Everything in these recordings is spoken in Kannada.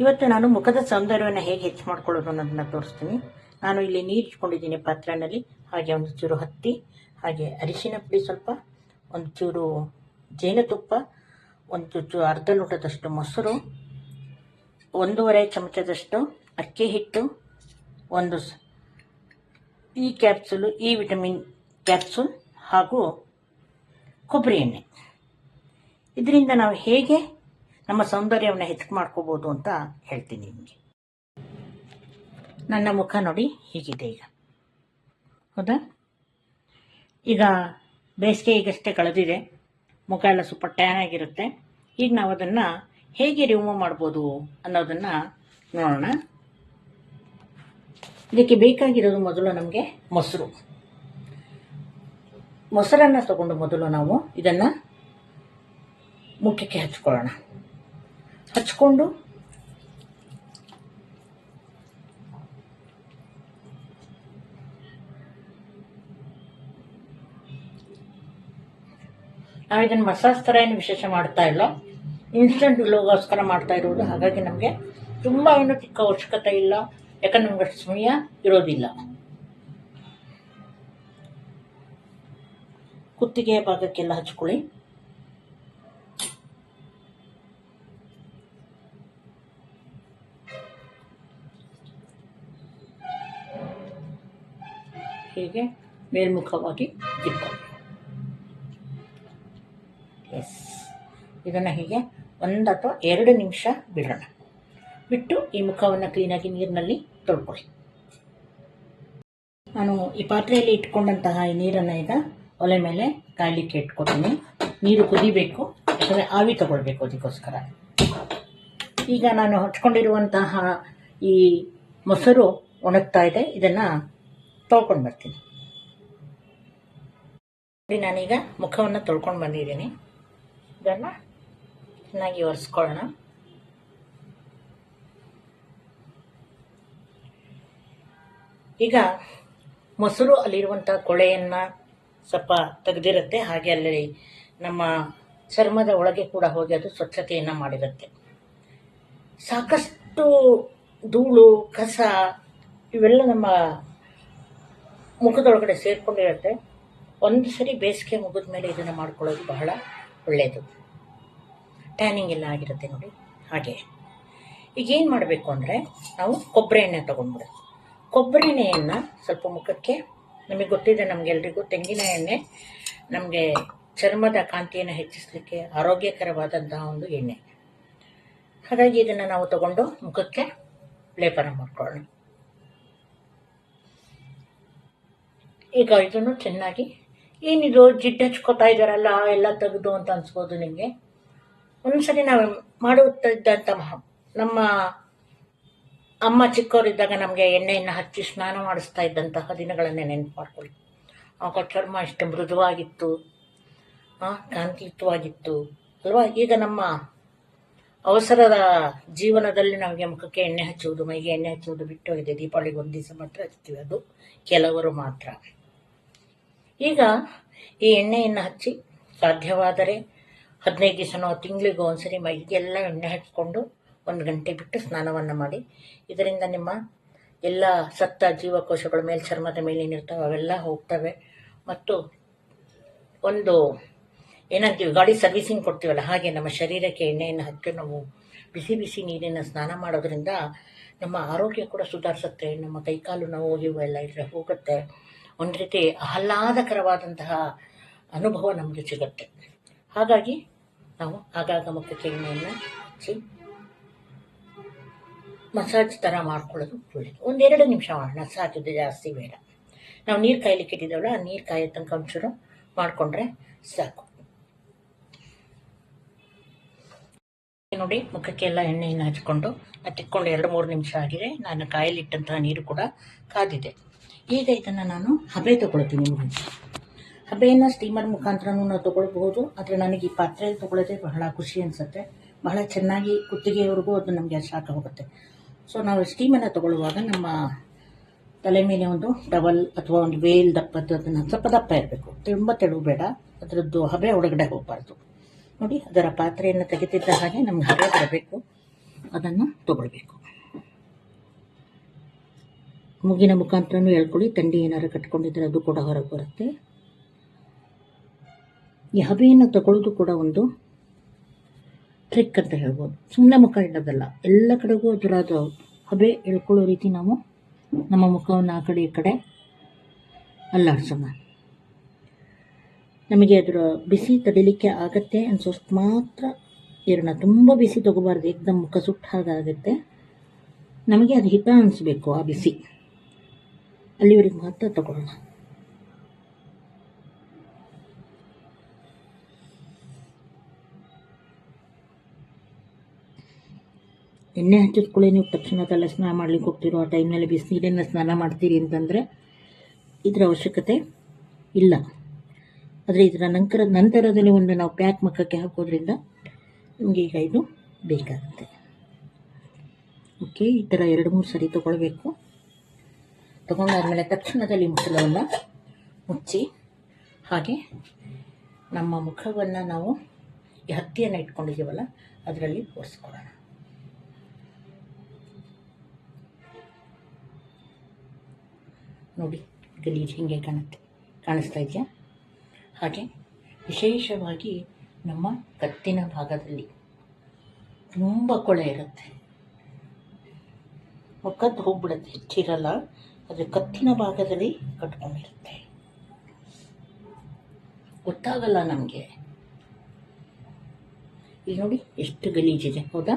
ಇವತ್ತು ನಾನು ಮುಖದ ಸೌಂದರ್ಯವನ್ನು ಹೇಗೆ ಹೆಚ್ಚು ಮಾಡ್ಕೊಳ್ಳೋದು ಅನ್ನೋದನ್ನ ತೋರಿಸ್ತೀನಿ. ನಾನು ಇಲ್ಲಿ ನೀರು ಇಟ್ಕೊಂಡಿದ್ದೀನಿ ಪಾತ್ರೆನಲ್ಲಿ. ಹಾಗೆ ಒಂದು ಚೂರು ಹತ್ತಿ, ಹಾಗೆ ಅರಿಶಿನ ಪುಡಿ ಸ್ವಲ್ಪ, ಒಂದು ಚೂರು ಜೇನುತುಪ್ಪ, ಒಂದು ಚೂ ಅರ್ಧ ಲೋಟದಷ್ಟು ಮೊಸರು, ಒಂದೂವರೆ ಚಮಚದಷ್ಟು ಅಕ್ಕಿ ಹಿಟ್ಟು, ಒಂದು ಈ ಕ್ಯಾಪ್ಸೂಲು, ಈ ವಿಟಮಿನ್ ಕ್ಯಾಪ್ಸುಲ್ ಹಾಗೂ ಕೊಬ್ಬರಿ ಎಣ್ಣೆ. ಇದರಿಂದ ನಾವು ಹೇಗೆ ನಮ್ಮ ಸೌಂದರ್ಯವನ್ನು ಹೆಚ್ಚು ಮಾಡ್ಕೋಬೋದು ಅಂತ ಹೇಳ್ತೀನಿ ನಿಮಗೆ. ನನ್ನ ಮುಖ ನೋಡಿ ಹೀಗಿದೆ ಈಗ. ಹೌದಾ? ಈಗ ಬೇಸಿಗೆ ಈಗಷ್ಟೇ ಕಳೆದಿದೆ. ಮುಖ ಎಲ್ಲ ಸ್ವಲ್ಪ ಟ್ಯಾನ್ ಆಗಿರುತ್ತೆ. ಈಗ ನಾವು ಅದನ್ನು ಹೇಗೆ ರಿಮೂವ್ ಮಾಡ್ಬೋದು ಅನ್ನೋದನ್ನು ನೋಡೋಣ. ಇದಕ್ಕೆ ಬೇಕಾಗಿರೋದು ಮೊದಲು ನಮಗೆ ಮೊಸರು. ಮೊಸರನ್ನು ತಗೊಂಡು ಮೊದಲು ನಾವು ಇದನ್ನು ಮುಖಕ್ಕೆ ಹಚ್ಕೊಳ್ಳೋಣ. ಹಚ್ಕೊಂಡು ನಾವು ಇದನ್ನು ಮಸಾಜ್ ಥರ ಏನು ವಿಶೇಷ ಮಾಡ್ತಾ ಇಲ್ಲ. ಇನ್ಸ್ಟೆಂಟ್ ಗ್ಲೋಗೋಸ್ಕರ ಮಾಡ್ತಾ ಇರೋದು ಹಾಗಾಗಿ ನಮಗೆ ತುಂಬ ಏನು ಚಿಕ್ಕ ಅವಶ್ಯಕತೆ ಇಲ್ಲ. ಯಾಕಂದ್ರೆ ನಮ್ಗೆ ಅಷ್ಟು ಸಮಯ ಇರೋದಿಲ್ಲ. ಕುತ್ತಿಗೆಯ ಭಾಗಕ್ಕೆಲ್ಲ ಹಚ್ಕೊಳ್ಳಿ. ಹೀಗೆ ಮೇಲ್ಮುಖವಾಗಿ ಇಟ್ಕೊಳ್ಳಿ ಎಸ್ ಇದನ್ನು ಹೀಗೆ ಒಂದು ಅಥವಾ ಎರಡು ನಿಮಿಷ ಬಿಡೋಣ. ಬಿಟ್ಟು ಈ ಮುಖವನ್ನು ಕ್ಲೀನಾಗಿ ನೀರಿನಲ್ಲಿ ತೊಳ್ಕೊಳ್ಳಿ. ನಾನು ಈ ಪಾತ್ರೆಯಲ್ಲಿ ಇಟ್ಕೊಂಡಂತಹ ಈ ನೀರನ್ನು ಈಗ ಒಲೆ ಮೇಲೆ ಕಾಯಲಿಕ್ಕೆ ಇಟ್ಕೊತೀನಿ. ನೀರು ಕುದಿಬೇಕು, ಯಾಕಂದರೆ ಆವಿ ತಗೊಳ್ಬೇಕು ಅದಕ್ಕೋಸ್ಕರ. ಈಗ ನಾನು ಹಚ್ಕೊಂಡಿರುವಂತಹ ಈ ಮೊಸರು ಒಣಗ್ತಾ ಇದೆ. ಇದನ್ನು ತೊಳ್ಕೊಂಡು ಬರ್ತೀನಿ ನೋಡಿ, ನಾನೀಗ ಮುಖವನ್ನು ತೊಳ್ಕೊಂಡು ಬಂದಿದ್ದೀನಿ. ಇದನ್ನ ಚೆನ್ನಾಗಿ ಒರೆಸ್ಕೊಳ್ಳೋಣ. ಈಗ ಮೊಸರು ಅಲ್ಲಿರುವಂಥ ಕೊಳೆಯನ್ನು ಸ್ವಲ್ಪ ತೆಗೆದಿರುತ್ತೆ. ಹಾಗೆ ಅಲ್ಲಿ ನಮ್ಮ ಚರ್ಮದ ಒಳಗೆ ಕೂಡ ಹೋಗಿ ಅದು ಸ್ವಚ್ಛತೆಯನ್ನು ಮಾಡಿರುತ್ತೆ. ಸಾಕಷ್ಟು ಧೂಳು, ಕಸ ಇವೆಲ್ಲ ನಮ್ಮ ಮುಖದೊಳಗಡೆ ಸೇರಿಕೊಂಡಿರುತ್ತೆ. ಒಂದು ಸರಿ ಬೇಸಿಗೆ ಮುಗಿದ ಮೇಲೆ ಇದನ್ನು ಮಾಡ್ಕೊಳ್ಳೋದು ಬಹಳ ಒಳ್ಳೆಯದು ಟ್ಯಾನಿಂಗ್ ಎಲ್ಲ ಆಗಿರುತ್ತೆ ನೋಡಿ. ಹಾಗೆ. ಈಗ ಏನು ಮಾಡಬೇಕು ಅಂದರೆ ನಾವು ಕೊಬ್ಬರಿ ಎಣ್ಣೆ ತೊಗೊಂಡ್ಬಿಡೋದು. ಕೊಬ್ಬರಿ ಎಣ್ಣೆಯನ್ನು ಸ್ವಲ್ಪ ಮುಖಕ್ಕೆ, ನಮಗೆ ಗೊತ್ತಿದೆ, ನಮಗೆಲ್ರಿಗೂ ತೆಂಗಿನ ಎಣ್ಣೆ ನಮಗೆ ಚರ್ಮದ ಕಾಂತಿಯನ್ನು ಹೆಚ್ಚಿಸಲಿಕ್ಕೆ ಆರೋಗ್ಯಕರವಾದಂತಹ ಒಂದು ಎಣ್ಣೆ. ಹಾಗಾಗಿ ಇದನ್ನು ನಾವು ತಗೊಂಡು ಮುಖಕ್ಕೆ ಲೇಪನ ಮಾಡ್ಕೊಳ್ಳೋಣ. ಈಗ ಇದನ್ನು ಚೆನ್ನಾಗಿ ಏನಿದು ಜಿಡ್ಡು ಹಚ್ಕೋತಾ ಇದ್ದಾರಲ್ಲ, ಎಲ್ಲ ತೆಗೆದು ಅಂತ ಅನ್ಸ್ಬೋದು ನಿಮಗೆ? ಒಂದ್ಸರಿ ನಾವು ಮಾಡುತ್ತಿದ್ದಂಥ ನಮ್ಮ ಅಮ್ಮ ಚಿಕ್ಕವರಿದ್ದಾಗ ನಮಗೆ ಎಣ್ಣೆಯನ್ನು ಹಚ್ಚಿ ಸ್ನಾನ ಮಾಡಿಸ್ತಾ ಇದ್ದಂತಹ ದಿನಗಳನ್ನೇ ನೆನಪು ಮಾಡ್ಕೊಳ್ಳಿ. ಆಗ ಚರ್ಮ ಇಷ್ಟು ಮೃದುವಾಗಿತ್ತು ಕಾಂತಿಯುತವಾಗಿತ್ತು, ಅಲ್ವಾ? ಈಗ ನಮ್ಮ ಅವಸರದ ಜೀವನದಲ್ಲಿ ನಮಗೆ ಮುಖಕ್ಕೆ ಎಣ್ಣೆ ಹಚ್ಚುವುದು, ಮೈಗೆ ಎಣ್ಣೆ ಹಚ್ಚುವುದು ಬಿಟ್ಟು ಹೋಗಿದೆ. ದೀಪಾವಳಿಗೆ ಒಂದು ದಿವಸ ಮಾತ್ರ ಹಚ್ತೀವಿ, ಅದು ಕೆಲವರು ಮಾತ್ರ. ಈಗ ಈ ಎಣ್ಣೆಯನ್ನು ಹಚ್ಚಿ ಸಾಧ್ಯವಾದರೆ ಹದಿನೈದು ದಿವಸನೋ ತಿಂಗಳಿಗೋ ಒಂದ್ಸರಿ ಮೈಗೆಲ್ಲ ಎಣ್ಣೆ ಹಚ್ಕೊಂಡು ಒಂದು ಗಂಟೆ ಬಿಟ್ಟು ಸ್ನಾನವನ್ನು ಮಾಡಿ. ಇದರಿಂದ ನಿಮ್ಮ ಎಲ್ಲ ಸತ್ತ ಜೀವಕೋಶಗಳ ಮೇಲೆ, ಚರ್ಮದ ಮೇಲೆ ಏನಿರ್ತವೆ ಅವೆಲ್ಲ ಹೋಗ್ತವೆ. ಮತ್ತು ಒಂದು ಏನಂತೀವಿ ಗಾಡಿ ಸರ್ವಿಸಿಂಗ್ ಕೊಡ್ತೀವಲ್ಲ, ಹಾಗೆ ನಮ್ಮ ಶರೀರಕ್ಕೆ ಎಣ್ಣೆಯನ್ನು ಹಚ್ಚಿ ನಾವು ಬಿಸಿ ಬಿಸಿ ನೀರಿನ ಸ್ನಾನ ಮಾಡೋದ್ರಿಂದ ನಮ್ಮ ಆರೋಗ್ಯ ಕೂಡ ಸುಧಾರಿಸುತ್ತೆ. ನಮ್ಮ ಕೈಕಾಲು ನೋವು ಇವು ಎಲ್ಲ ಹೋಗುತ್ತೆ. ಒಂದು ರೀತಿ ಆಹ್ಲಾದಕರವಾದಂತಹ ಅನುಭವ ನಮಗೆ ಸಿಗುತ್ತೆ. ಹಾಗಾಗಿ ನಾವು ಆಗಾಗ ಮುಖಕ್ಕೆ ಎಣ್ಣೆಯನ್ನು ಹಚ್ಚಿ, ಮಸಾಜ್ ಥರ ಮಾಡ್ಕೊಳ್ಳೋದು ಒಳ್ಳೆಯದು ಒಂದೆರಡು ನಿಮಿಷ ಮಾಡೋಣ ಸಾಕಿದ್ದು ಜಾಸ್ತಿ ಬೇಡ. ನಾವು ನೀರು ಕಾಯ್ಲಿಕ್ಕೆ ಇಟ್ಟಿದ್ದೇವಲ್ಲ ಆ ನೀರು ಕಾಯೋ ತನಕ ಒಂಚೂರು ಮಾಡಿಕೊಂಡ್ರೆ ಸಾಕು. ನೋಡಿ ಮುಖಕ್ಕೆಲ್ಲ ಎಣ್ಣೆಯನ್ನು ಹಚ್ಕೊಂಡು ತಿಕ್ಕೊಂಡು ಎರಡು ಮೂರು ನಿಮಿಷ ಆಗಿದೆ. ನಾನು ಕಾಯಲಿಟ್ಟಂತಹ ನೀರು ಕೂಡ ಕಾದಿದೆ. ಈಗ ಇದನ್ನು ನಾನು ಹಬೆ ತೊಗೊಳ್ತೀನಿ ಹಬೆಯನ್ನು ಸ್ಟೀಮರ್ ಮುಖಾಂತರನೂ ನಾವು ತೊಗೊಳ್ಬಹುದು. ಆದರೆ ನನಗೆ ಈ ಪಾತ್ರೆಯಲ್ಲಿ ತೊಗೊಳ್ಳೋದೇ ಬಹಳ ಖುಷಿ ಅನಿಸುತ್ತೆ. ಬಹಳ ಚೆನ್ನಾಗಿ ಕುತ್ತಿಗೆಯವರೆಗೂ ಅದು ನಮಗೆ ಶಾಖ ಹೋಗುತ್ತೆ ಸೊ ನಾವು ಸ್ಟೀಮನ್ನು ತೊಗೊಳ್ಳುವಾಗ ನಮ್ಮ ತಲೆ ಮೇಲೆ ಒಂದು ಡಬಲ್ ಅಥವಾ ಒಂದು ವೇಲ್ ದಪ್ಪದ್ದು ಅದನ್ನು ಸ್ವಲ್ಪ ದಪ್ಪ ಇರಬೇಕು. ತುಂಬ ತೆಳು ಬೇಡ. ಅದರದ್ದು ಹಬೆ ಒಳಗಡೆ ಹೋಗಬಾರ್ದು. ನೋಡಿ, ಅದರ ಪಾತ್ರೆಯನ್ನು ತೆಗೆದಿದ್ದ ಹಾಗೆ ನಮ್ಗೆ ಹಬೆ ಬರಬೇಕು. ಅದನ್ನು ತಗೊಳ್ಬೇಕು. ಮೂಗಿನ ಮುಖಾಂತರನೂ ಹೇಳ್ಕೊಳ್ಳಿ, ತಂಡಿ ಏನಾರು ಕಟ್ಕೊಂಡಿದ್ರೆ ಅದು ಕೂಡ ಹೊರಗೆ ಬರುತ್ತೆ. ಈ ಹಬೆಯನ್ನು ತಗೊಳ್ಳೋದು ಕೂಡ ಒಂದು ಟ್ರಿಕ್ ಅಂತ ಹೇಳ್ಬೋದು. ಸುಮ್ಮನೆ ಮುಖ ಇಡೋದಲ್ಲ, ಎಲ್ಲ ಕಡೆಗೂ ಅದರ ಹಬೆ ಎಳ್ಕೊಳ್ಳೋ ರೀತಿ ನಾವು ನಮ್ಮ ಮುಖವನ್ನು ಆ ಕಡೆ ಈ ಕಡೆ ಅಲ್ಲಾಡ್ಸೋಣ. ನಮಗೆ ಅದರ ಬಿಸಿ ತಡಿಲಿಕ್ಕೆ ಆಗತ್ತೆ ಅನ್ಸೋಷ್ಟು ಮಾತ್ರ ಇರೋಣ. ತುಂಬ ಬಿಸಿ ತಗೋಬಾರ್ದು ಏಕದಮ್ ಮುಖ ಸುಟ್ಟ ಹಾಗಾಗುತ್ತೆ. ನಮಗೆ ಅದು ಹಿತ ಅನಿಸ್ಬೇಕು ಆ ಬಿಸಿ. ಅಲ್ಲಿವರೆಗೆ ಮಾತ್ರ ತಗೊಳ್ಳೋಣ. ಎಣ್ಣೆ ಹಚ್ಚಿದ ಕೂಡಲೇ ನೀವು ತಕ್ಷಣ ತಲೆ ಸ್ನಾನ ಮಾಡ್ಲಿಕ್ಕೆ ಹೋಗ್ತಿರೋ ಆ ಟೈಮ್ನಲ್ಲಿ ಬಿಸಿನೀರಿನ ಸ್ನಾನ ಮಾಡ್ತೀರಿ ಅಂತಂದರೆ ಇದರ ಅವಶ್ಯಕತೆ ಇಲ್ಲ. ಆದರೆ ಇದರ ನಂತರ, ನಂತರದಲ್ಲಿ ಒಂದು ನಾವು ಪ್ಯಾಕ್ ಮುಖಕ್ಕೆ ಹಾಕೋದ್ರಿಂದ ನಿಮಗೆ ಈಗ ಇದು ಬೇಕಾಗುತ್ತೆ. ಓಕೆ ಈ ಥರ ಎರಡು, ಮೂರು ಸರಿ ತೊಗೊಳ್ಬೇಕು. ತೊಗೊಂಡಾದ್ಮೇಲೆ ತಕ್ಷಣದಲ್ಲಿ ಮುಚ್ಚಳವನ್ನು ಮುಚ್ಚಿ, ಹಾಗೆ ನಮ್ಮ ಮುಖವನ್ನು ನಾವು ಈ ಹತ್ತಿಯನ್ನು ಇಟ್ಕೊಂಡಿದ್ದೀವಲ್ಲ, ಅದರಲ್ಲಿ ಒರೆಸ್ಕೊಳ್ಳೋಣ. ನೋಡಿ ಗಲೀಜು ಹಿಂಗೆ ಕಾಣುತ್ತೆ, ಕಾಣಿಸ್ತಾ ಇದೆಯಾ? ಹಾಗೆ ವಿಶೇಷವಾಗಿ ನಮ್ಮ ಕತ್ತಿನ ಭಾಗದಲ್ಲಿ ತುಂಬ ಕೊಳೆ ಇರುತ್ತೆ. ಮುಖದ್ದು ಹೋಗ್ಬಿಡುತ್ತೆ, ಹೆಚ್ಚಿರಲ್ಲ. ಅದು ಕತ್ತಿನ ಭಾಗದಲ್ಲಿ ಕಟ್ಕೊಂಡಿರುತ್ತೆ. ಗೊತ್ತಾಗಲ್ಲ ನಮಗೆ. ಇಲ್ಲಿ ನೋಡಿ ಎಷ್ಟು ಗಲೀಜಿದೆ ಹೌದಾ?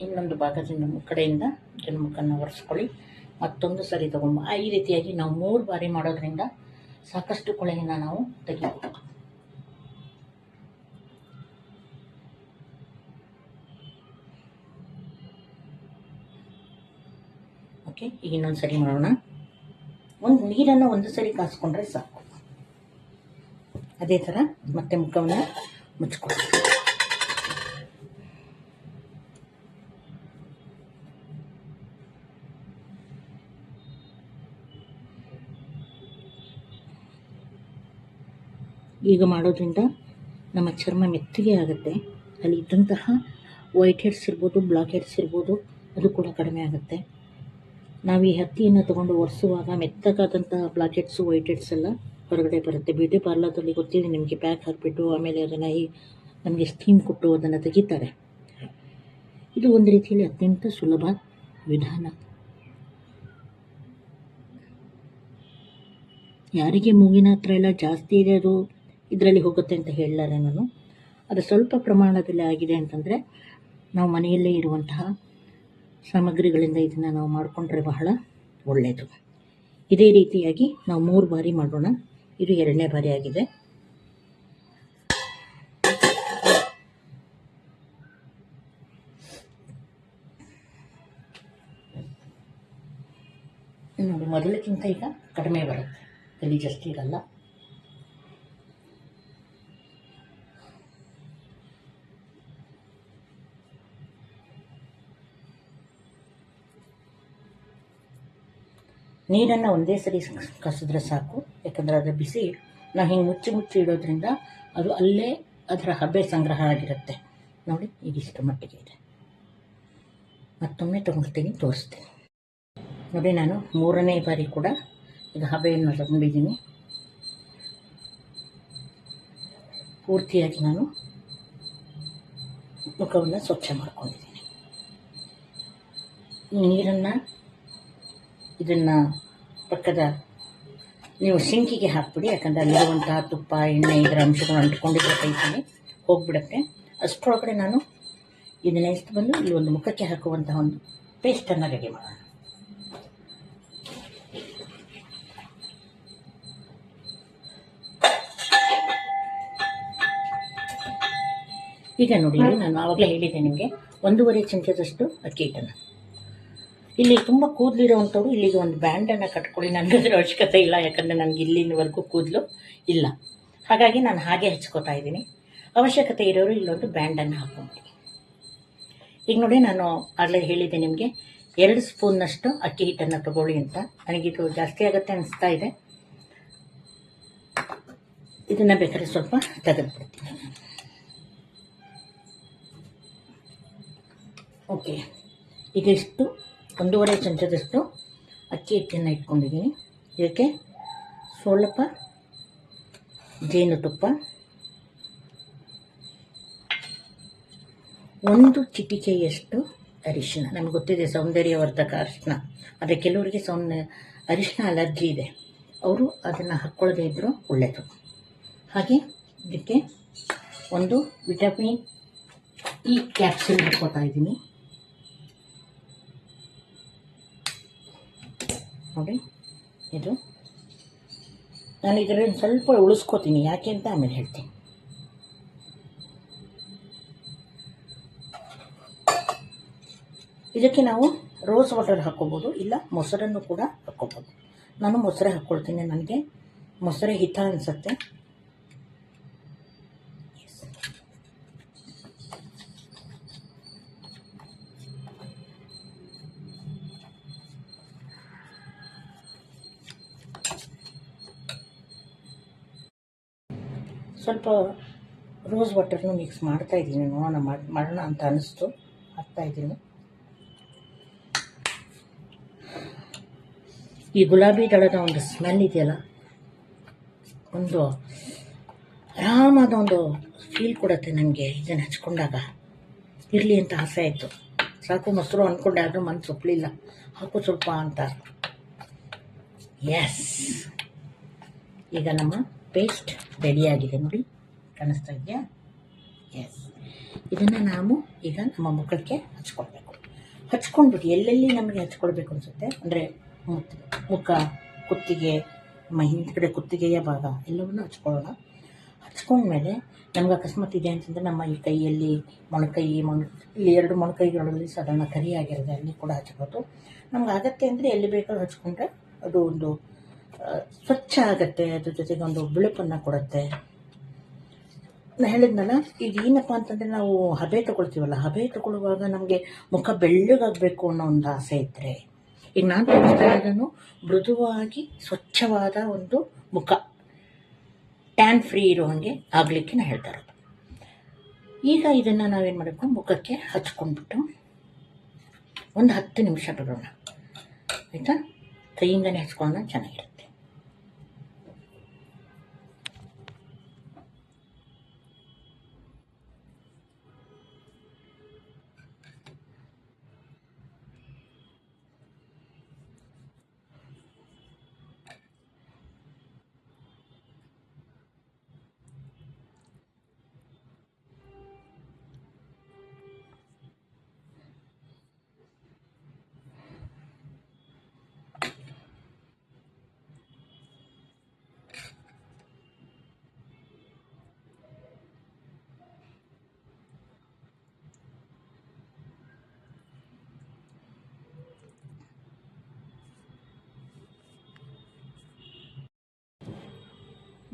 ಇನ್ನೊಂದು ಭಾಗದಿಂದ ಕಡೆಯಿಂದ ಜನ್ಮಕ್ಕನ್ನು ಒರೆಸ್ಕೊಳ್ಳಿ. ಮತ್ತೊಂದು ಸರಿ ತಗೊಂಬ ಆ, ಈ ರೀತಿಯಾಗಿ ನಾವು ಮೂರು ಬಾರಿ ಮಾಡೋದ್ರಿಂದ ಸಾಕಷ್ಟು ಕೊಳೆಯನ್ನು ನಾವು ತೆಗಿಬೋದು. ಓಕೆ, ಈಗ ಇನ್ನೊಂದು ಸರಿ ಮಾಡೋಣ. ಒಂದು ನೀರನ್ನು ಒಂದು ಸರಿ ಕಾಸ್ಕೊಂಡ್ರೆ ಸಾಕು. ಅದೇ ಥರ ಮತ್ತೆ ಮುಖವನ್ನು ಮುಚ್ಕೊಳ್ಳಿ. ಈಗ ಮಾಡೋದ್ರಿಂದ ನಮ್ಮ ಚರ್ಮ ಮೆತ್ತಗೆ ಆಗುತ್ತೆ. ಅಲ್ಲಿ ಇದ್ದಂತಹ ವೈಟ್ ಹೆಡ್ಸ್ ಇರ್ಬೋದು, ಬ್ಲಾಕ್ ಹೆಡ್ಸ್ ಇರ್ಬೋದು, ಅದು ಕೂಡ ಕಡಿಮೆ ಆಗುತ್ತೆ. ನಾವು ಈ ಹತ್ತಿಯನ್ನು ತಗೊಂಡು ಒರೆಸುವಾಗ ಮೆತ್ತಗಾದಂತಹ ಬ್ಲಾಕೆಟ್ಸು ವೈಟೆಡ್ಸ್ ಎಲ್ಲ ಹೊರಗಡೆ ಬರುತ್ತೆ. ಬ್ಯೂಟಿ ಪಾರ್ಲರ್ದಲ್ಲಿ ಗೊತ್ತಿದೆ ನಿಮಗೆ ಪ್ಯಾಕ್ ಹಾಕಿಬಿಟ್ಟು ಆಮೇಲೆ ಅದನ್ನು ಈ ನಮಗೆ ಸ್ಟೀಮ್ ಕೊಟ್ಟು ಅದನ್ನು ತೆಗಿತಾರೆ. ಇದು ಒಂದು ರೀತಿಯಲ್ಲಿ ಅತ್ಯಂತ ಸುಲಭ ವಿಧಾನ. ಯಾರಿಗೆ ಮೂಗಿನ ಹತ್ರ ಎಲ್ಲ ಜಾಸ್ತಿ ಇದೆ ಅದು ಇದರಲ್ಲಿ ಹೋಗುತ್ತೆ ಅಂತ ಹೇಳಲಾರೆ ನಾನು. ಅದು ಸ್ವಲ್ಪ ಪ್ರಮಾಣದಲ್ಲಿ ಆಗಿದೆ ಅಂತಂದರೆ ನಾವು ಮನೆಯಲ್ಲೇ ಇರುವಂತಹ ಸಾಮಗ್ರಿಗಳಿಂದ ಇದನ್ನು ನಾವು ಮಾಡಿಕೊಂಡ್ರೆ ಬಹಳ ಒಳ್ಳೆಯದು ಇದೇ ರೀತಿಯಾಗಿ ನಾವು ಮೂರು ಬಾರಿ ಮಾಡೋಣ. ಇದು ಎರಡನೇ ಬಾರಿ ಆಗಿದೆ. ನೋಡಿ, ಮೊದಲಕ್ಕಿಂತ ಈಗ ಕಡಿಮೆ ಬರುತ್ತೆ. ಗಲೀಜಷ್ಟು ಇರಲ್ಲ. ನೀರನ್ನು ಒಂದೇ ಸರಿ ಕಸಿದ್ರೆ ಸಾಕು. ಯಾಕಂದರೆ ಅದು ಬಿಸಿ ನಾವು ಹಿಂಗೆ ಮುಚ್ಚಿ ಮುಚ್ಚಿ ಇಡೋದ್ರಿಂದ ಅದು ಅಲ್ಲೇ ಅದರ ಹಬೆ ಸಂಗ್ರಹ ಆಗಿರುತ್ತೆ. ನೋಡಿ, ಇದಿಷ್ಟು ಮಟ್ಟಿಗೆ ಇದೆ. ಮತ್ತೊಮ್ಮೆ ತೊಗೊಳ್ತೀನಿ ತೋರಿಸ್ತೀನಿ. ನೋಡಿ, ನಾನು ಮೂರನೇ ಬಾರಿ ಕೂಡ ಈಗ ಹಬೆಯನ್ನು ತಗೊಂಡಿದ್ದೀನಿ. ಪೂರ್ತಿಯಾಗಿ ನಾನು ಮುಖವನ್ನು ಸ್ವಚ್ಛ ಮಾಡ್ಕೊಂಡಿದ್ದೀನಿ. ನೀರನ್ನು ಇದನ್ನು ಪಕ್ಕದ ನೀವು ಸಿಂಕಿಗೆ ಹಾಕ್ಬಿಡಿ, ಯಾಕಂದರೆ ಅಲ್ಲಿರುವಂತಹ ತುಪ್ಪ, ಎಣ್ಣೆ ಇದರ ಅಂಶಗಳು ಅಂಟ್ಕೊಂಡಿರೋ ಕೈಯಲ್ಲಿ ಹೋಗ್ಬಿಡುತ್ತೆ. ಅಷ್ಟರೊಳಗಡೆ ನಾನು ಇದನ್ನ ಎಷ್ಟು ಬಂದು ಇಲ್ಲಿ ಒಂದು ಮುಖಕ್ಕೆ ಹಾಕುವಂತಹ ಒಂದು ಪೇಸ್ಟನ್ನು ರೆಡಿ ಮಾಡೋಣ. ಈಗ ನೋಡಿ, ನಾನು ಆವಾಗಲೇ ಹೇಳಿದ್ದೆ ನಿಮಗೆ, ಒಂದೂವರೆ ಚಮಚದಷ್ಟು ಅಕ್ಕಿ ಹಿಟ್ಟನ್ನು. ಇಲ್ಲಿ ತುಂಬ ಕೂದಲಿರೋವಂಥವ್ರು ಇಲ್ಲಿಗೆ ಒಂದು ಬ್ಯಾಂಡನ್ನು ಕಟ್ಕೊಳ್ಳಿ ನನಗೆ ಅದರ ಅವಶ್ಯಕತೆ ಇಲ್ಲ, ಯಾಕಂದರೆ ನನಗೆ ಇಲ್ಲಿನವರೆಗೂ ಕೂದಲು ಇಲ್ಲ. ಹಾಗಾಗಿ ನಾನು ಹಾಗೆ ಹಚ್ಕೋತಾ ಇದ್ದೀನಿ. ಅವಶ್ಯಕತೆ ಇರೋರು ಇಲ್ಲೊಂದು ಬ್ಯಾಂಡನ್ನು ಹಾಕ್ಕೊಂಬಿಡಿ ಈಗ ನೋಡಿ ನಾನು ಆಗಲೇ ಹೇಳಿದ್ದೆ ನಿಮಗೆ, ಎರಡು ಸ್ಪೂನ್ನಷ್ಟು ಅಕ್ಕಿ ಹಿಟ್ಟನ್ನು ತಗೊಳ್ಳಿ ಅಂತ. ನನಗಿದು ಜಾಸ್ತಿ ಆಗುತ್ತೆ ಅನಿಸ್ತಾ ಇದೆ. ಇದನ್ನು ಬೇಕಾದ್ರೆ ಸ್ವಲ್ಪ ತೆಗೆದುಬಿಡ್ತೀನಿ. ಓಕೆ. ಇದಿಷ್ಟು ಒಂದೂವರೆ ಚಮಚದಷ್ಟು ಅಕ್ಕಿ ಹಿಟ್ಟನ್ನು ಇಟ್ಕೊಂಡಿದ್ದೀನಿ. ಇದಕ್ಕೆ ಸ್ವಲ್ಪ ಜೇನುತುಪ್ಪ, ಒಂದು ಚಿಟಿಕೆಯಷ್ಟು ಅರಿಶಿನ ನಮ್ಗೆ ಗೊತ್ತಿದೆ ಸೌಂದರ್ಯವರ್ಧಕ ಅರಿಶಿನ ಆದರೆ ಕೆಲವರಿಗೆ ಸೌಂದ ಅರಿಶಿನ ಅಲರ್ಜಿ ಇದೆ. ಅವರು ಅದನ್ನು ಹಾಕ್ಕೊಳ್ಳದೇ ಇದ್ದರೂ ಒಳ್ಳೆಯದು ಹಾಗೆ ಇದಕ್ಕೆ ಒಂದು ವಿಟಮಿನ್ ಇ ಕ್ಯಾಪ್ಸೂಲ್ ಹಾಕ್ಕೋತಾ ಇದ್ದೀನಿ. ನೋಡಿ. ಇದು. ನಾನು ಇದರಲ್ಲಿ ಸ್ವಲ್ಪ ಉಳಿಸ್ಕೋತೀನಿ, ಯಾಕೆ ಅಂತ ಆಮೇಲೆ ಹೇಳ್ತೀನಿ. ಇದಕ್ಕೆ ನಾವು ರೋಸ್ ವಾಟರ್ ಹಾಕ್ಕೋಬೋದು, ಇಲ್ಲ ಮೊಸರನ್ನು ಕೂಡ ಹಾಕ್ಕೋಬೋದು. ನಾನು ಮೊಸರೆ ಹಾಕ್ಕೊಳ್ತೀನಿ, ನನಗೆ ಮೊಸರೆ ಹಿತ ಅನಿಸುತ್ತೆ. ಸ್ವಲ್ಪ ರೋಸ್ ವಾಟರ್ನು ಮಿಕ್ಸ್ ಮಾಡ್ತಾ ಇದ್ದೀನಿ. ನೋಡೋಣ, ಮಾಡ್- ಮಾಡೋಣ ಅಂತ ಅನಿಸ್ತು. ಹಾಕ್ತಾ ಇದ್ದೀನಿ. ಈ ಗುಲಾಬಿ ದಳದ ಒಂದು ಸ್ಮೆಲ್ ಇದೆಯಲ್ಲ? ಒಂದು ಆರಾಮಾದ ಒಂದು ಫೀಲ್ ಕೊಡುತ್ತೆ ನನಗೆ ಇದನ್ನು ಹಚ್ಕೊಂಡಾಗ. ಇರಲಿ ಅಂತ ಆಸೆ ಆಯಿತು. ಸಾಕು, ಮೊಸರು ಅಂದ್ಕೊಂಡೆ ಆದರೂ ಮನಸ್ಸು ಒಪ್ಪಲಿಲ್ಲ ಹಾಕು ಸ್ವಲ್ಪ ಅಂತ. ಎಸ್ ಈಗ ನಮ್ಮ ಪೇಸ್ಟ್ ರೆಡಿಯಾಗಿದೆ ನೋಡಿ, ಕಾಣಿಸ್ತಾ ಇದೆಯಾ? ಎಸ್ ಇದನ್ನು ನಾವು ಈಗ ನಮ್ಮ ಮುಖಕ್ಕೆ ಹಚ್ಕೊಳ್ಬೇಕು. ಹಚ್ಕೊಂಡ್ಬಿಟ್ಟು ಎಲ್ಲೆಲ್ಲಿ ನಮಗೆ ಹಚ್ಕೊಳ್ಬೇಕು ಅನಿಸುತ್ತೆ? ಅಂದರೆ ಮುಖ, ಕುತ್ತಿಗೆ ನಮ್ಮ ಹಿಂದ್ಗಡೆ ಕುತ್ತಿಗೆಯ ಭಾಗ ಎಲ್ಲವನ್ನೂ ಹಚ್ಕೊಳ್ಳೋಣ. ಹಚ್ಕೊಂಡ್ಮೇಲೆ ನಮ್ಗೆ ಅಕಸ್ಮಾತ್ ಇದೆ ಅಂತಂದರೆ ನಮ್ಮ ಈ ಕೈಯಲ್ಲಿ ಮೊಣಕೈ, ಮೊಣ ಇಲ್ಲಿ ಎರಡು ಮೊಣಕೈಗಳಲ್ಲಿ ಸಾಧಾರಣ ಕರಿ ಅಲ್ಲಿ ಕೂಡ ಹಚ್ಬೋದು. ನಮ್ಗೆ ಅಗತ್ಯ ಅಂದರೆ ಎಲ್ಲಿ ಬೇಕಾದ್ರೂ ಹಚ್ಕೊಂಡ್ರೆ ಅದು ಒಂದು ಸ್ವಚ್ಛ ಆಗುತ್ತೆ, ಅದ್ರ ಜೊತೆಗೆ ಒಂದು ಬಿಳುಪನ್ನು ಕೊಡುತ್ತೆ. ನಾನು ಹೇಳಿದ್ನಲ್ಲ ಈಗ ಏನಪ್ಪ ಅಂತಂದರೆ ನಾವು ಹಬೆ ತಗೊಳ್ತೀವಲ್ಲ, ಹಬೆ ತಗೊಳ್ಳುವಾಗ ನಮಗೆ ಮುಖ ಬೆಳ್ಳಗಾಗಬೇಕು ಅನ್ನೋ ಒಂದು ಆಸೆ ಇದ್ದರೆ ಈಗ ನಾನು ತೋರಿಸ್ತಾ ಮೃದುವಾಗಿ ಸ್ವಚ್ಛವಾದ ಒಂದು ಮುಖ. ಟ್ಯಾನ್ ಫ್ರೀ ಇರೋ ಹಾಗೆ ಆಗಲಿಕ್ಕೆ ನಾನು ಹೇಳ್ತಾ ಇರೋದು. ಈಗ ಇದನ್ನು ನಾವೇನು ಮಾಡಬೇಕು? ಮುಖಕ್ಕೆ ಹಚ್ಕೊಂಡ್ಬಿಟ್ಟು ಒಂದು ಹತ್ತು ನಿಮಿಷ ಬಿಡೋಣ. ಆಯಿತಾ? ಕೈಯಿಂದನೇ ಹಚ್ಕೊಳ್ಳೋಣ, ಚೆನ್ನಾಗಿರುತ್ತೆ.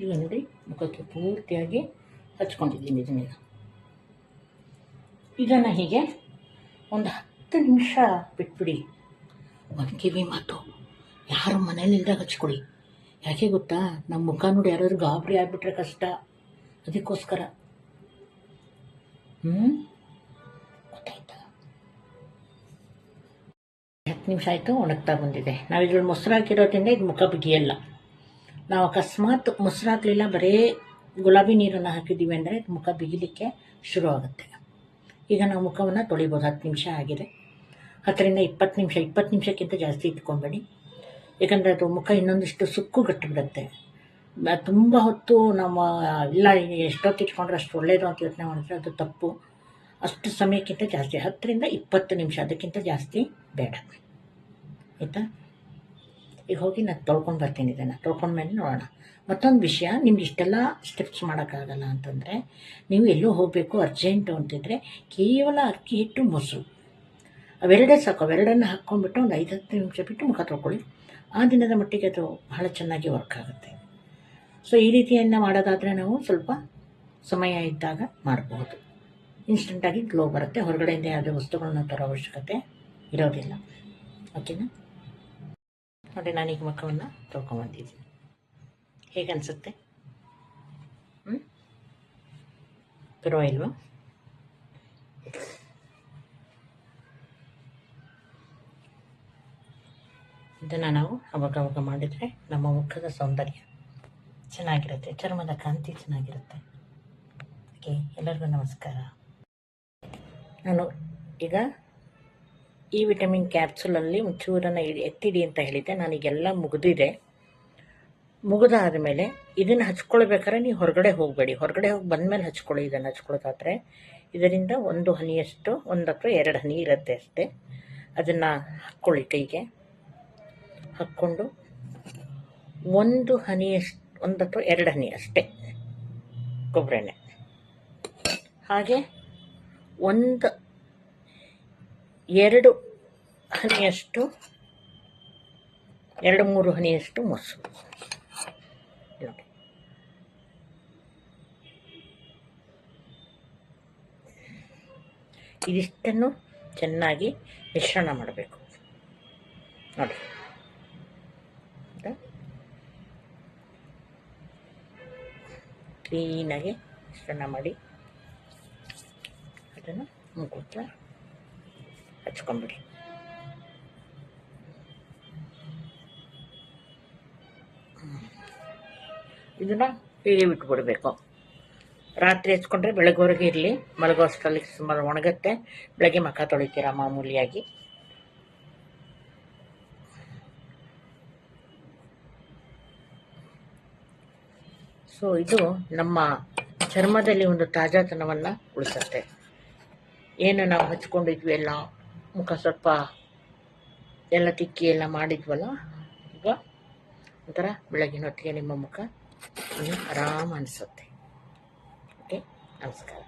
ಈಗ ನೋಡಿ ಮುಖಕ್ಕೆ ಪೂರ್ತಿಯಾಗಿ ಹಚ್ಕೊಂಡಿದ್ದೀನಿ ಇದನ್ನೆಲ್ಲ. ಇದನ್ನು ಹೀಗೆ ಒಂದು ಹತ್ತು ನಿಮಿಷ ಬಿಟ್ಬಿಡಿ. ಒಂದು ಕಿವಿ ಮಾತು. ಯಾರು ಮನೇಲಿ ಇಲ್ದಾಗ ಹಚ್ಕೊಳ್ಳಿ. ಯಾಕೆ ಗೊತ್ತಾ? ನಮ್ಮ ಮುಖ ನೋಡಿ ಯಾರಾದ್ರೂ ಗಾಬರಿ ಆಗಿಬಿಟ್ರೆ ಕಷ್ಟ. ಅದಕ್ಕೋಸ್ಕರ. ಹ್ಞೂ ಗೊತ್ತಾಯ್ತಾ? ಹತ್ತು ನಿಮಿಷ ಆಯಿತು, ಒಣಗ್ತಾ ಬಂದಿದೆ. ನಾವು ಇದ್ರಲ್ಲಿ ಮೊಸರು ಹಾಕಿರೋದ್ರಿಂದ ಇದು ಮುಖ ಬಿಗಿಯಲ್ಲ. ನಾವು ಅಕಸ್ಮಾತ್ ಮೊಸರಾಗಲಿಲ್ಲ, ಬರೀ ಗುಲಾಬಿ ನೀರನ್ನು ಹಾಕಿದ್ದೀವಿ ಅಂದರೆ ಮುಖ ಬಿಗಿಲಿಕ್ಕೆ ಶುರು ಆಗುತ್ತೆ ಈಗ ನಾವು ಮುಖವನ್ನು ತೊಳಿಬೋದು, ಹತ್ತು ನಿಮಿಷ ಆಗಿದೆ. ಹತ್ತರಿಂದ ಇಪ್ಪತ್ತು ನಿಮಿಷ, ಇಪ್ಪತ್ತು ನಿಮಿಷಕ್ಕಿಂತ ಜಾಸ್ತಿ ಇಟ್ಕೊಬೇಡಿ. ಯಾಕಂದರೆ ಅದು ಮುಖ ಇನ್ನೊಂದಿಷ್ಟು ಸುಕ್ಕು ಗಟ್ಟಿಬಿಡುತ್ತೆ. ತುಂಬ ಹೊತ್ತು ನಮ್ಮ, ಇಲ್ಲ, ಎಷ್ಟೊತ್ತು ಇಟ್ಕೊಂಡ್ರೆ ಅಷ್ಟು ಒಳ್ಳೆಯದು ಅಂತ ಯೋಚನೆ ಮಾಡಿದ್ರೆ ಅದು ತಪ್ಪು. ಅಷ್ಟು ಸಮಯಕ್ಕಿಂತ ಜಾಸ್ತಿ, ಹತ್ತರಿಂದ ಇಪ್ಪತ್ತು ನಿಮಿಷ, ಅದಕ್ಕಿಂತ ಜಾಸ್ತಿ ಬೇಡ. ಆಯಿತಾ? ಈಗ ಹೋಗಿ ನಾನು ತೊಳ್ಕೊಂಡು ಬರ್ತೀನಿ ಇದನ್ನು. ತೊಳ್ಕೊಂಡ್ಮೇಲೆ ನೋಡೋಣ. ಮತ್ತೊಂದು ವಿಷಯ, ನಿಮ್ಗೆ ಇಷ್ಟೆಲ್ಲ ಸ್ಟೆಪ್ಸ್ ಮಾಡೋಕ್ಕಾಗಲ್ಲ ಅಂತಂದರೆ, ನೀವು ಎಲ್ಲೂ ಹೋಗಬೇಕು ಅರ್ಜೆಂಟು ಅಂತಿದ್ರೆ ಕೇವಲ ಅಕ್ಕಿ ಹಿಟ್ಟು ಮೊಸರು. ಅವೆರಡೇ ಸಾಕು. ಅವೆರಡನ್ನು ಹಾಕ್ಕೊಂಡ್ಬಿಟ್ಟು ಒಂದು ಐದು ಹತ್ತು ನಿಮಿಷ ಬಿಟ್ಟು ಮುಖ ತೊಳ್ಕೊಳ್ಳಿ. ಆ ದಿನದ ಮಟ್ಟಿಗೆ ಅದು ಬಹಳ ಚೆನ್ನಾಗಿ ವರ್ಕ್ ಆಗುತ್ತೆ. ಸೊ ಈ ರೀತಿಯನ್ನು ಮಾಡೋದಾದರೆ ನಾವು ಸ್ವಲ್ಪ ಸಮಯ ಇದ್ದಾಗ ಮಾಡಬಹುದು ಇನ್ಸ್ಟೆಂಟಾಗಿ ಗ್ಲೋ ಬರುತ್ತೆ. ಹೊರಗಡೆಯಿಂದ ಯಾವುದೇ ವಸ್ತುಗಳನ್ನ ತರೋ ಅವಶ್ಯಕತೆ ಇರೋದಿಲ್ಲ. ಓಕೆನಾ ನೋಡಿ ನಾನೀಗ ಮಕ್ಕಳನ್ನು ತೊಳ್ಕೊಂಬಂದಿದ್ದೀನಿ ಹೇಗೆ ಅನಿಸುತ್ತೆ? ಹ್ಮ್? ಪರವಾಗಿಲ್ವಾ? ಇದನ್ನು ನಾವು ಅವಾಗವಾಗ ಮಾಡಿದರೆ ನಮ್ಮ ಮುಖದ ಸೌಂದರ್ಯ ಚೆನ್ನಾಗಿರುತ್ತೆ, ಚರ್ಮದ ಕಾಂತಿ ಚೆನ್ನಾಗಿರುತ್ತೆ. ಓಕೆ, ಎಲ್ಲರಿಗೂ ನಮಸ್ಕಾರ. ನಾನು ಈಗ ಈ ವಿಟಮಿನ್ ಕ್ಯಾಪ್ಸುಲಲ್ಲಿ ಒಂಚೂರನ್ನು ಎತ್ತಿಡಿ ಅಂತ ಹೇಳಿದ್ದೆ. ನನಗೆಲ್ಲ ಮುಗಿದಿದೆ. ಮುಗಿದಾದ ಮೇಲೆ ಇದನ್ನು ಹಚ್ಕೊಳ್ಬೇಕಾದ್ರೆ ನೀವು ಹೊರಗಡೆ ಹೋಗಬೇಡಿ. ಹೊರಗಡೆ ಹೋಗಿ ಬಂದಮೇಲೆ ಹಚ್ಕೊಳ್ಳಿ ಇದನ್ನು ಹಚ್ಕೊಳ್ಳೋದಾದರೆ ಇದರಿಂದ ಒಂದು ಹನಿಯಷ್ಟು, ಒಂದು ಅಥವಾ ಎರಡು ಹನಿ ಇರುತ್ತೆ ಅಷ್ಟೇ. ಅದನ್ನು ಹಾಕ್ಕೊಳ್ಳಿ ಕೈಗೆ. ಹಾಕ್ಕೊಂಡು ಒಂದು ಹನಿಯಷ್ಟು, ಒಂದು ಅಥವಾ ಎರಡು ಹನಿ ಅಷ್ಟೇ ಕೊಬ್ಬರಿ ಎಣ್ಣೆ ಹಾಗೆ ಒಂದು ಎರಡು ಹನಿಯಷ್ಟು, ಎರಡು ಮೂರು ಹನಿಯಷ್ಟು ಮೊಸರು. ಇದಿಷ್ಟನ್ನು ಚೆನ್ನಾಗಿ ಮಿಶ್ರಣ ಮಾಡಬೇಕು. ನೋಡಿ? ಕ್ಲೀನಾಗಿ ಮಿಶ್ರಣ ಮಾಡಿ. ಅದನ್ನು ಮುಗುತ್ತ ಹಚ್ಕೊಂಬಿಡಿ ಇದನ್ನು ಹೀಗೆ ಬಿಟ್ಬಿಡ್ಬೇಕು. ರಾತ್ರಿ ಹಚ್ಕೊಂಡ್ರೆ ಬೆಳಗ್ಗೆವರೆಗೆ ಇರಲಿ. ಮಲಗೋ ಅಷ್ಟರಲ್ಲಿ ಸುಮಾರು ಒಣಗತ್ತೆ. ಬೆಳಗ್ಗೆ ಮಖ ತೊಳಿತೀರ ಮಾಮೂಲಿಯಾಗಿ. ಸೊ ಇದು ನಮ್ಮ ಚರ್ಮದಲ್ಲಿ ಒಂದು ತಾಜಾತನವನ್ನು ಉಳಿಸುತ್ತೆ. ಏನು ನಾವು ಹಚ್ಕೊಂಡಿದ್ವಿ ಎಲ್ಲ? ಮುಖ ಸ್ವಲ್ಪ ಎಲ್ಲ ತಿಕ್ಕಿ ಎಲ್ಲ ಮಾಡಿದ್ವಲ್ಲ, ಈಗ ಒಂಥರ ಬೆಳಗಿನ ಹೊತ್ತಿಗೆ ನಿಮ್ಮ ಮುಖ ಆರಾಮ ಅನಿಸುತ್ತೆ. ಓಕೆ ನಮಸ್ಕಾರ.